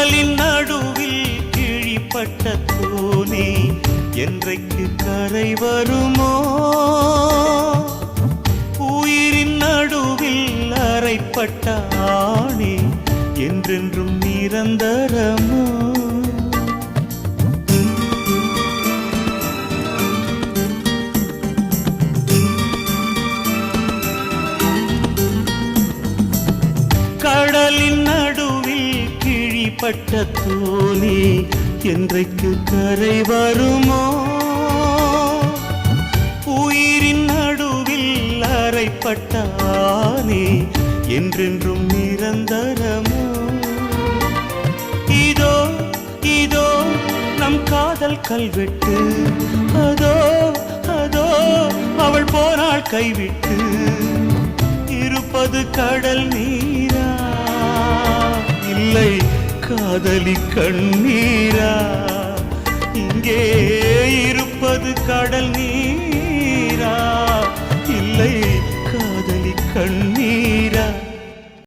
கடலின் நடுவில் கிழிப்பட்ட தூணி என்றைக்கு கரை வருமோ? உயிரின் நடுவில் அறைப்பட்ட ஆணி என்றென்றும் நிரந்தரமோ? கடலின் நடுவில் பட்ட தோணி என்றைக்கு கரை வருமோ? உயிரின் நடுவில் அறைப்பட்ட ஆணி என்றென்றும் நிரந்தரமோ? இதோ இதோ நம் காதல் கல்வெட்டு அதோ அதோ அவள் போனால் கைவிட்டு இருப்பது கடல் நீரா? இல்லை காதலி கண்ணீரா? இங்கே இருப்பது கடல் நீரா? இல்லை காதலி கண்ணீர்?